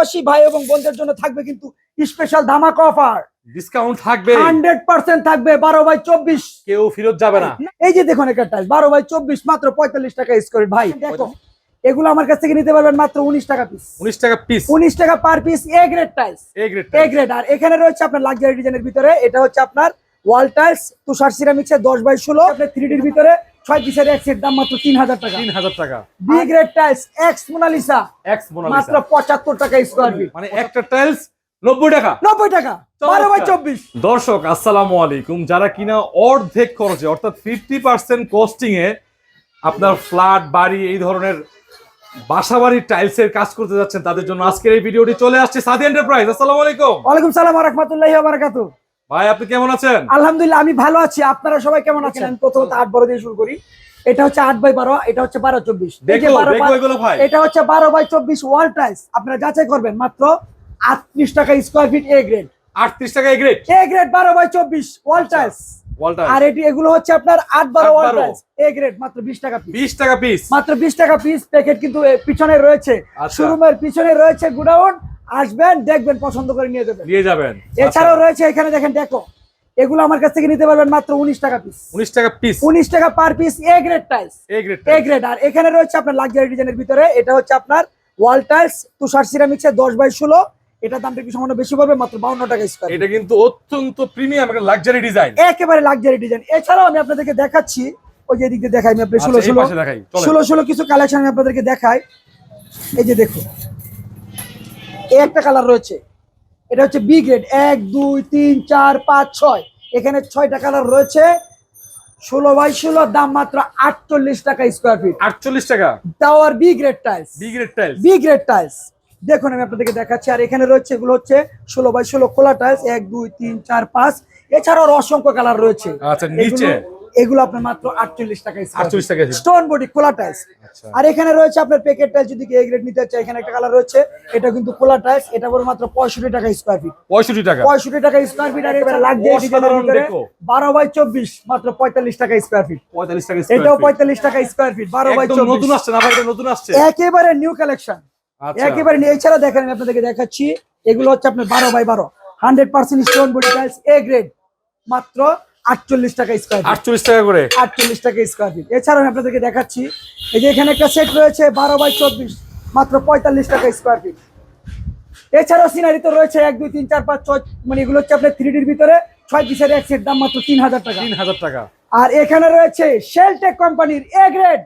প্রবাসী ভাই এবং বোনদের জন্য থাকবে কিন্তু স্পেশাল ধামাকা অফার ডিসকাউন্ট থাকবে। হান্ড্রেড পার্সেন্ট থাকবে বারো বাই চব্বিশ। কেউ ফেরত যাবে না। এই যে দেখুন একটা টাইস বাই চব্বিশ মাত্র পঁয়তাল্লিশ টাকা স্কোয়ার ভাই দেখো এগুলো আমার কাছ থেকে নিতে পারবেন মাত্র উনিশ টাকা পিস উনিশ টাকা পিস উনিশ টাকা per piece A grade tiles A grade A grade আর এখানে রয়েছে আপনার লাক্সারি ডিজাইনের ভিতরে এটা হচ্ছে আপনার ওয়াল টাইলস তুষার সিরামিক্স এর দশ বাই ষোলো। আপনার থ্রি ডির ভিতরে ছয় পিসের এক সেট দাম মাত্র তিন হাজার টাকা। তিন হাজার টাকা। B grade tiles X Mona Lisa X মাত্র পঁচাত্তর টাকা স্কোয়ার ফিট মানে একটা টাইলস নব্বই টাকা। নব্বই টাকা বারো বাই চব্বিশ। দর্শক আসসালামু আলাইকুম। যারা কিনা অর্ধেক খরচে অর্থাৎ ফিফটি পার্সেন্ট কস্টিং এ আপনার ফ্ল্যাট বাড়ি এই ধরনের বাসা বাড়ির টাইলস এর কাজ করতে যাচ্ছেন তাদের জন্য আজকের এই ভিডিওটি চলে আসছে সাদি এন্টারপ্রাইজ আসসালামু আলাইকুম। ওয়ালাইকুম সালাম রহমতুল্লাহ ভাই আপনি কেমন আছেন? আলহামদুলিল্লাহ আমি ভালো আছি। আপনারা সবাই কেমন আছেন? আমি প্রথমত আট বারো দিয়ে শুরু করি। এটা হচ্ছে আট বাই বারো এটা হচ্ছে বারো চব্বিশ। এটা হচ্ছে বারো বাই চব্বিশ ওয়াল টাইস আপনারা যাচাই করবেন মাত্র আটত্রিশ টাকা স্কোয়ার ফিট এ গ্রেড আটত্রিশ টাকা এ গ্রেড এ গ্রেড বারো বাই চব্বিশ ওয়াল টাইস আর এটি এগুলো হচ্ছে আপনার আট বারো ওয়াল বারো। এ গ্রেড মাত্র বিশ টাকা পিস বিশ টাকা পিস মাত্র বিশ টাকা পিস প্যাকেট কিন্তু পিছনে রয়েছে। আচ্ছা। শোরুমের পিছনে রয়েছে গুডাউন। আসবেন দেখবেন পছন্দ করে নিয়ে যাবেন। নিয়ে যাবেন। এছাড়াও রয়েছে এখানে দেখেন দেখো এগুলো আমার কাছ থেকে নিতে পারবেন মাত্র উনিশ টাকা পিস উনিশ টাকা পিস উনিশ টাকা per piece A grade tiles A grade A grade আর এখানে রয়েছে আপনার লাক্সারি ডিজাইনের ভিতরে এটা হচ্ছে আপনার ওয়াল টাইলস তুষার সিরামিক্স এর দশ বাই ষোলো। এটা দামটা একটু সামান্য বেশি পড়বে মাত্র বাউন্ন টাকা স্কোয়ার এটা কিন্তু অত্যন্ত প্রিমিয়াম একটা লাক্সারি ডিজাইন একেবারে লাক্সারি ডিজাইন এছাড়াও আমি আপনাদেরকে দেখাচ্ছি ওই যে এদিক দিয়ে দেখাই আমি আপনি ষোলো আচ্ছা, এই ষোলো পাশে দেখাই চলেন। ষোলো ষোলো কিছু কালেকশন আমি আপনাদেরকে দেখাই। এই যে দেখুন একটা কালার রয়েছে। এটা হচ্ছে বি গ্রেড এক দুই তিন চার পাঁচ ছয়। এখানে ছয়টা কালার রয়েছে। ষোলো বাই ষোলো দাম মাত্র আটচল্লিশ টাকা স্কোয়ার ফিট আটচল্লিশ টাকা। তাও আর B grade tiles B grade tiles B grade tiles দেখুন আমি আপনাদেরকে দেখাচ্ছি। আর এখানে রয়েছে এগুলো হচ্ছে ষোলো বাই ষোলো খোলা টাইলস এক দুই তিন চার পাঁচ। এছাড়াও অসংখ্য কালার রয়েছে। আচ্ছা নিচে। এগুলো- আপনার মাত্র আটচল্লিশ টাকা 48 টাকা স্টোন বডি কোলা টাইলস আর এখানে রয়েছে আপনার প্যাকেট টাইলস যদি এ গ্রেড নিতে চাই এখানে একটা কালার রয়েছে। এটা কিন্তু কোলা টাইলস এটা বড় মাত্র পঁয়ষট্টি টাকা স্কোয়ার ফিট পঁয়ষট্টি টাকা। পঁয়ষট্টি টাকা স্কোয়ার ফিট আর এবার লাগবে বারো বাই চব্বিশ মাত্র পঁয়তাল্লিশ টাকা স্কোয়ার ফিট পঁয়তাল্লিশ টাকা এটাও পঁয়তাল্লিশ টাকা স্কোয়ার ফিট বারো বাই একদম নতুন আসছে না ভাই এটা নতুন আসছে? একেবারে নিউ কালেকশন আচ্ছা। একেবারে এছাড়া দেখেন আমি আপনাদেরকে দেখাচ্ছি এগুলো হচ্ছে আপনার বারো বাই বারো। Hundred percent stone body tiles A grade মাত্র আটচল্লিশ টাকা স্কোয়ার ফিট আটচল্লিশ টাকা করে? আটচল্লিশ টাকা স্কোয়ার ফিট এছাড়াও আমি আপনাদেরকে দেখাচ্ছি এই যে এখানে একটা সেট রয়েছে বারো বাই চব্বিশ মাত্র পঁয়তাল্লিশ টাকা স্কোয়ার ফিট এছাড়াও সিনারি তো রয়েছে এক দুই তিন চার পাঁচ ছয় মানে এগুলো হচ্ছে আপনার থ্রি ডির ভিতরে ছয় পিসের এক সেট দাম মাত্র তিন হাজার টাকা। তিন হাজার টাকা। আর এখানে রয়েছে শেলটেক কোম্পানির এ গ্রেড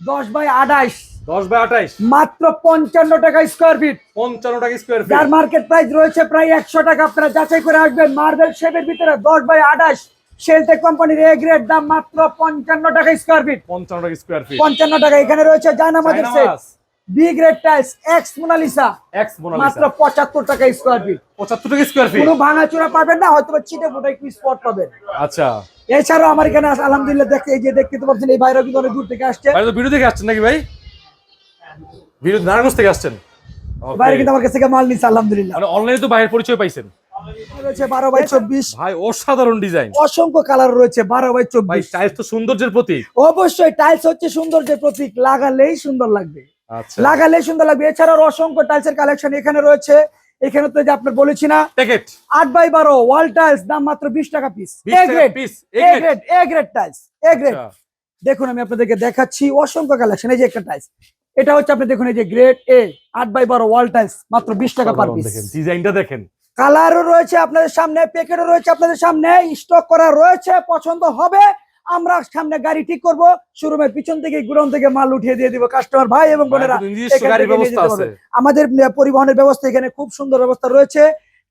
দশ বাই আঠাইশ। দশ বাই আঠাইশ। মাত্র পঞ্চান্ন টাকা স্কোয়ার ফিট পঞ্চান্ন টাকা স্কোয়ার যার মার্কেট প্রাইস রয়েছে প্রায় একশো টাকা আপনারা যাচাই করে আসবেন মার্বেল শেপের ভিতরে দশ বাই আঠাশ শেলটেক কোম্পানির এ গ্রেড দাম মাত্র পঞ্চান্ন টাকা স্কোয়ার ফিট পঞ্চান্ন টাকা স্কোয়ার ফিট পঞ্চান্ন টাকা। এখানে রয়েছে জায়নামাজের set B grade tiles X Mona Lisa X মাত্র পঁচাত্তর টাকা স্কোয়ার ফিট পঁচাত্তর টাকা স্কোয়ার ফিট কোনো ভাঙাচোরা পাবেন না হয়তো ছিটে ফোটা একটু স্পট পাবেন। আচ্ছা। এছাড়াও আমার এখানে আলহামদুলিল্লাহ দেখতে এই যে দেখতে তো পাচ্ছেন এই বাইরেও কিন্তু অনেক দূর থেকে আসছে? ভাই তো ভিডিও থেকে আসছেন নাকি ভাই? ভিডিও নারায়ণগঞ্জ থেকে আসছেন. বাইরে কিন্তু আমার কাছ থেকে মাল নিচ্ছে আলহামদুলিল্লাহ। মানে অনলাইনে তো বাইরের পরিচয় পাইছেন। রয়েছে বারো বাই চব্বিশ। ভাই অসাধারণ ডিজাইন। অসংখ্য কালার রয়েছে বারো বাই চব্বিশ। টাইলস তো সৌন্দর্যের প্রতীক। অবশ্যই টাইলস হচ্ছে সৌন্দর্যের প্রতীক। লাগালেই সুন্দর লাগবে। আচ্ছা। লাগালেই সুন্দর লাগবে। এছাড়াও অসংখ্য টাইলসের কালেকশন এখানে রয়েছে। এখানে তো যে আপনার বলেছি না আট বাই বারো ওয়াল টাইলস দাম মাত্র বিশ টাকা piece A grade piece A grade A grade tiles A grade দেখুন আমি আপনাদেরকে দেখাচ্ছি অসংখ্য কালেকশন এই যে একটা টাইলস এটা হচ্ছে আপনি দেখুন এই যে গ্রেড এ আট বাই বারো ওয়াল টাইলস মাত্র বিশ টাকা পার পিস দেখেন ডিজাইনটা দেখেন। কালারও রয়েছে আপনাদের সামনে প্যাকেটও রয়েছে আপনাদের সামনে স্টক করা রয়েছে পছন্দ হবে আমরা সামনে গাড়ি ঠিক করব শোরুমের পিছন থেকে গুডাউন থেকে মাল উঠিয়ে দিয়ে দিব কাস্টমার ভাই এবং বোনেরা আমাদের পরিবহনের ব্যবস্থা এখানে খুব সুন্দর ব্যবস্থা রয়েছে।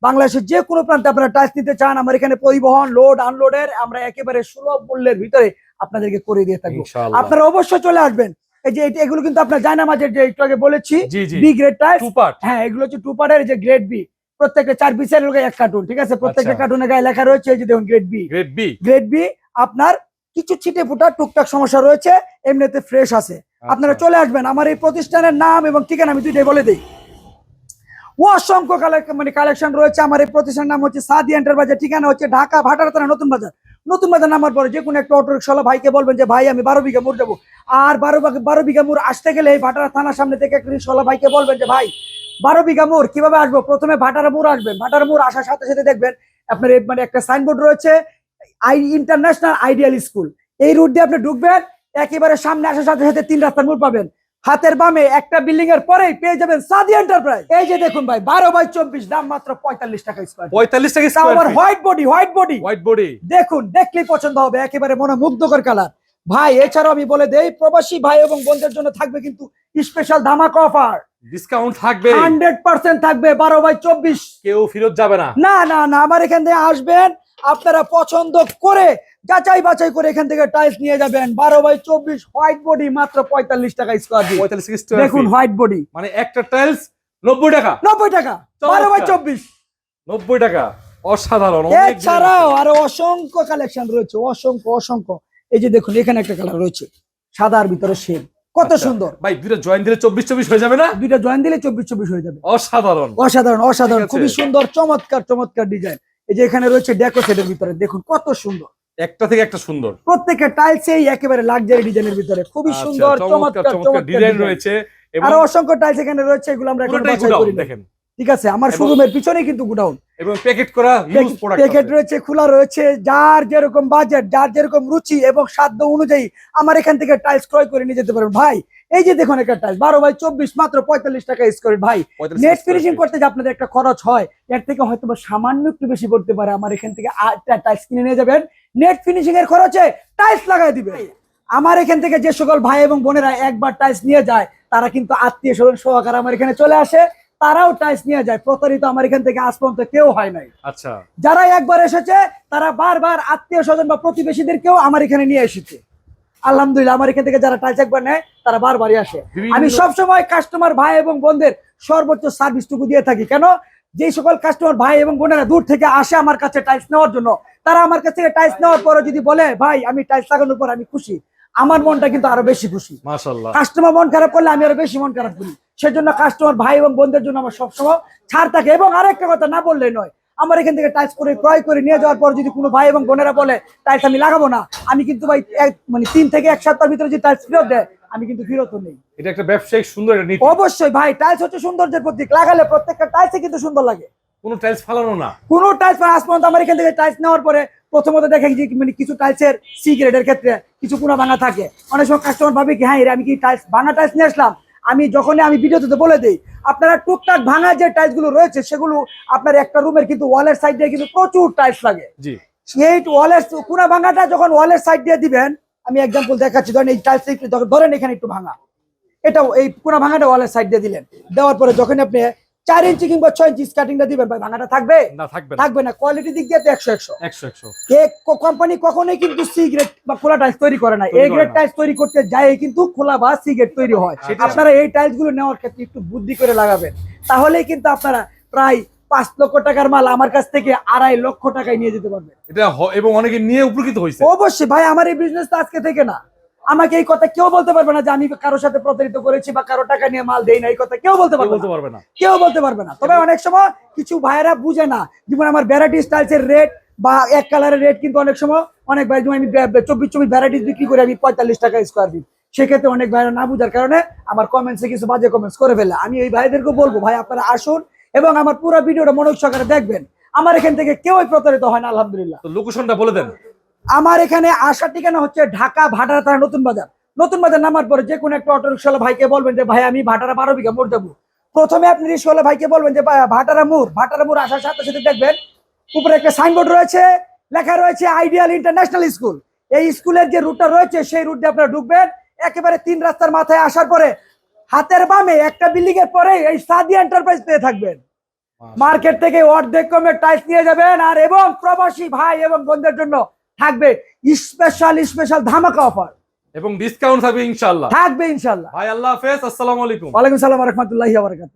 বাংলাদেশের যে কোনো প্রান্তে আপনারা টাচ নিতে চান আমার এখানে পরিবহন লোড আনলোডের আমরা একেবারে সুলভ মূল্যের ভিতরে আপনাদেরকে করে দিয়ে থাকব। আপনারা অবশ্যই চলে আসবেন। এই যে এগুলো কিন্তু আপনার জায়নামাজের যে একটু আগে বলেছি বি গ্রেড টাইস টু হ্যাঁ এগুলো হচ্ছে টু পার্টের যে গ্রেড বি প্রত্যেকটা চার পিসের লোকে এক কার্টুন ঠিক আছে? প্রত্যেকটা আচ্ছা। কার্টুনের গায়ে লেখা রয়েছে এই যে দেখুন grade B grade B grade B আপনার কিছু ছিটে ফুটা টুকটাক সমস্যা রয়েছে এমনিতে ফ্রেশ আছে। আচ্ছা। আপনারা চলে আসবেন। আমার এই প্রতিষ্ঠানের নাম এবং ঠিকানা আমি দুইটাই বলে দিই। অসংখ্য মানে কালেকশন রয়েছে। আমার এই প্রতিষ্ঠানের নাম হচ্ছে সাদি এন্টারপ্রাইজের ঠিকানা হচ্ছে ঢাকা ভাটার নতুন বাজার। নতুন বাজার নামার পরে যে কোনো একটা অটোরিক্সাওয়ালা ভাইকে বলবেন যে ভাই আমি বারো বিঘা মুর যাব আর বারো বারো বিঘা মুর আসতে গেলে এই ভাটারা থানার সামনে থেকে একটা রিক্সাওয়ালা ভাইকে বলবেন যে ভাই বারো বিঘা মুর কীভাবে আসব? প্রথমে ভাটারা মোড় আসবেন। ভাটারা মুর আসার সাথে সাথে দেখবেন আপনার মানে একটা সাইনবোর্ড রয়েছে আই ইন্টারন্যাশনাল আইডিয়াল স্কুল। এই রুট দিয়ে আপনি ঢুকবেন একেবারে সামনে আসার সাথে সাথে তিন রাস্তার মোড় পাবেন। হাতের বামে একটা বিল্ডিং এর পরেই পেয়ে যাবেন সাদি এন্টারপ্রাইজ এই যে দেখুন ভাই বারো বাই চব্বিশ দাম মাত্র পঁয়তাল্লিশ টাকা স্কোয়ার পঁয়তাল্লিশ টাকা square white body white body white body দেখুন দেখলেই পছন্দ হবে একেবারে মনে মুগ্ধকর কালার ভাই এছাড়াও আমি বলে দেই প্রবাসী ভাই এবং বোনদের জন্য থাকবে কিন্তু স্পেশাল ধামাকা অফার ডিসকাউন্ট থাকবে। হান্ড্রেড পার্সেন্ট থাকবে বারো বাই চব্বিশ। কেউ ফেরত যাবে না। না না না আমার এখান থেকে আসবেন আপনারা পছন্দ করে যাচাই বাছাই করে এখান থেকে টাইলস নিয়ে যাবেন। বারো বাই চব্বিশ হোয়াইট বডি মাত্র পঁয়তাল্লিশ টাকা স্কোয়ার ফিট পঁয়তাল্লিশ স্কোয়ার দেখুন হোয়াইট বডি মানে একটা টাইলস নব্বই টাকা। নব্বই টাকা বারো বাই চব্বিশ। নব্বই টাকা। অসাধারণ এছাড়াও আরও অসংখ্য কালেকশন রয়েছে অসংখ্য অসংখ্য। এই যে দেখুন এখানে একটা কালার রয়েছে। সাদার ভিতরে সেম কত আচ্ছা। সুন্দর। ভাই দুইটা জয়েন দিলে চব্বিশ চব্বিশ হয়ে যাবে না? দুইটা জয়েন দিলে চব্বিশ চব্বিশ হয়ে যাবে। অসাধারণ। অসাধারণ অসাধারণ। খুবই সুন্দর চমৎকার চমৎকার ডিজাইন এই যে এখানে রয়েছে ডেকো সেটের ভিতরে। দেখুন কত সুন্দর। একটা থেকে একটা সুন্দর। প্রত্যেকটা টাইলসেই একেবারে লাক্সারি ডিজাইনের ভিতরে। খুবই আচ্ছা, সুন্দর চমৎকার চমৎকার ডিজাইন রয়েছে আরও অসংখ্য টাইলস এখানে রয়েছে এগুলো আমরা এখন। দেখেন। ঠিক আছে? আমার শোরুমের পিছনে কিন্তু গোডাউন এবং প্যাকেট করা ইউজ প্রোডাক্ট প্যাকেট রয়েছে খোলা রয়েছে যার যেরকম বাজেট যার যেরকম রুচি এবং সাধ্য অনুযায়ী আমার এখান থেকে টাইলস ক্রয় করে নিয়ে যেতে পারেন ভাই এই যে দেখুন একটা টাইলস বারো বাই চব্বিশ মাত্র পঁয়তাল্লিশ টাকা স্কোয়ার ভাই নেট ফিনিশিং করতে যে আপনাদের একটা খরচ হয় এর থেকে হয়তো সামান্য একটু বেশি করতে পারে আমার এখান থেকে আটটা টাইলস কিনে নিয়ে যাবেন। নেট ফিনিশিং এর খরচে টাইলস লাগাই দিবে। আমার এখান থেকে যে সকল ভাই এবং বোনেরা একবার টাইলস নিয়ে যায় তারা কিন্তু আত্মীয় স্বজন সহকারে আমার এখানে চলে আসে। তারাও টাইলস নিয়ে যায়। প্রতারিত আমার এখান থেকে আজ পর্যন্ত কেউ হয় নাই। আচ্ছা। যারা একবার এসেছে তারা বারবার আত্মীয় স্বজন বা প্রতিবেশীদেরকেও আমার এখানে নিয়ে এসেছে। আলহামদুলিল্লাহ আমার এখান থেকে যারা টাইলস একবার নেয় তারা বারবারই আসে। আমি সবসময় কাস্টমার ভাই এবং বোনদের সর্বোচ্চ সার্ভিসটুকু দিয়ে থাকি। কেন? যে সকল কাস্টমার ভাই এবং বোনেরা দূর থেকে আসে আমার কাছে টাইলস নেওয়ার জন্য তারা আমার কাছ থেকে টাইলস নেওয়ার পরে যদি বলে ভাই আমি টাইলস লাগানোর পর আমি খুশি। আমার মনটা কিন্তু আরও বেশি খুশি। কাস্টমার মন খারাপ করলে আমি আরও বেশি মন খারাপ করি। সেজন্য কাস্টমার ভাই এবং বোনদের জন্য আমার সবসময় ছাড় থাকে। এবং আরেকটা কথা না বললে নয় আমার এখান থেকে টাইলস করে ক্রয় করে নিয়ে যাওয়ার পর যদি কোনো ভাই এবং বোনেরা বলে টাইলস আমি লাগাবো না। আমি কিন্তু ভাই মানে তিন থেকে এক সপ্তাহের ভিতরে যদি টাইলস ফেরত দেয় আমি কিন্তু ফেরত নেই। এটা একটা ব্যবসায়িক সুন্দর একটা নীতি। অবশ্যই ভাই টাইলস হচ্ছে সৌন্দর্যের প্রতীক। লাগালে প্রত্যেকটা টাইলসে কিন্তু সুন্দর লাগে। কোনো টাইলস ফালানো না। কোনো টাইলস আজ পর্যন্ত আমার এখান থেকে টাইলস নেওয়ার পরে প্রথমত দেখেন যে মানে কিছু টাইলসের সি গ্রেডের ক্ষেত্রে কিছু কোনা ভাঙা থাকে। অনেক সময় কাস্টমার ভাবে কি হ্যাঁ এরে আমি কি টাইলস ভাঙা টাইলস নিয়ে আসলাম? আমি যখনই আমি ভিডিওতে বলে দিই আপনারা টুকটাক ভাঙা যে টাইলসগুলো রয়েছে সেগুলো আপনার একটা রুমের কিন্তু ওয়ালের সাইড দিয়ে কিন্তু প্রচুর টাইলস লাগে। এই ওয়ালের কোনা ভাঙাটা যখন ওয়ালের সাইড দিয়ে দিবেন আমি এক্সাম্পল দেখাচ্ছি ধরেন এই টাইলস ধরেন এখানে একটু ভাঙা। এটাও এই কোনা ভাঙাটা ওয়ালের সাইড দিয়ে দিলেন। দেওয়ার পরে যখন আপনি চার ইঞ্চি কিংবা ছয় ইঞ্চি স্কার্টিংটা দিবেন ভাই ভাঙাটা থাকবে? না থাকবে থাকবে না কোয়ালিটি দিক দিয়ে তো একশো একশো। একশো একশো। কোম্পানি কখনোই কিন্তু সি গ্রেড বা খোলা টাইলস তৈরি করে না। তৈরি এ গ্রেড। টাইলস তৈরি করতে যায় কিন্তু খোলা বা সি গ্রেড তৈরি হয়। আপনারা এই টাইলসগুলো নেওয়ার ক্ষেত্রে একটু বুদ্ধি করে লাগাবেন। তাহলেই কিন্তু আপনারা প্রায় পাঁচ লক্ষ টাকার মাল আমার কাছ থেকে আড়াই লক্ষ টাকায় নিয়ে যেতে পারবেন। এটা এবং অনেকে নিয়ে উপকৃত হয়েছে অবশ্যই ভাই আমার এই বিজনেস আজকে থেকে না। আমাকে এই কথা কেউ বলতে পারবে না যে আমি কারোর সাথে প্রতারিত করেছি বা কারও টাকা নিয়ে মাল দেই না এই কথা কেউ বলতে পারবে না। কেউ বলতে পারবে না। তবে অনেক সময় কিছু ভাইয়েরা বুঝে না। যেমন আমার ভ্যারাইটি স্টাইলসের রেট বা এক কালারের রেট কিন্তু অনেক সময় অনেক ভাই যেমন আমি চব্বিশ চব্বিশ ভ্যারাইটিস বিক্রি করে আমি পঁয়তাল্লিশ টাকা স্কোয়ার ফিট সেক্ষেত্রে অনেক ভাইরা না বুঝার কারণে আমার কমেন্টসে কিছু বাজে কমেন্টস করে ফেলে। আমি এই ভাইদেরকে বলব ভাই আপনারা আসুন এবং আমার পুরো ভিডিওটা মনোযোগ সহকারে দেখবেন। আমার এখান থেকে কেউই প্রতারিত হয় না আলহামদুলিল্লাহ। লোকেশনটা বলে দেন। আমার এখানে আসার ঠিকানা হচ্ছে ঢাকা ভাটারা থানা নতুন বাজার। নতুন বাজার নামার পরে যে কোনো একটা অটো রিক্সাওয়ালা ভাইকে বলবেন যে ভাই আমি ভাটারা বারো বিঘা মোড় যাব। প্রথমে আপনি রিক্সাওয়ালা ভাইকে বলবেন যে ভাটারা মোড়। ভাটারা মোড় আসার সাথে সাথে দেখবেন উপরে একটা সাইনবোর্ড রয়েছে লেখা রয়েছে আইডিয়াল ইন্টারন্যাশনাল স্কুল। এই স্কুলের যে রুটটা রয়েছে সেই রুট দিয়ে আপনারা ঢুকবেন। একেবারে তিন রাস্তার মাথায় আসার পরে হাতের বামে একটা বিল্ডিং এর পরে এই সাদি এন্টারপ্রাইজ পেয়ে থাকবেন। মার্কেট থেকে অর্ধেক কমে টাইলস নিয়ে যাবেন আর এবং প্রবাসী ভাই এবং বোনদের জন্য থাকবে স্পেশাল স্পেশাল ধামাকা অফার এবং ডিসকাউন্ট থাকবে ইনশাআল্লাহ। থাকবে ইনশাল্লাহ ভাই আল্লাহ হাফেজ আসসালামু আলাইকুম। ওয়া আলাইকুম সালাম ওয়া বারকাত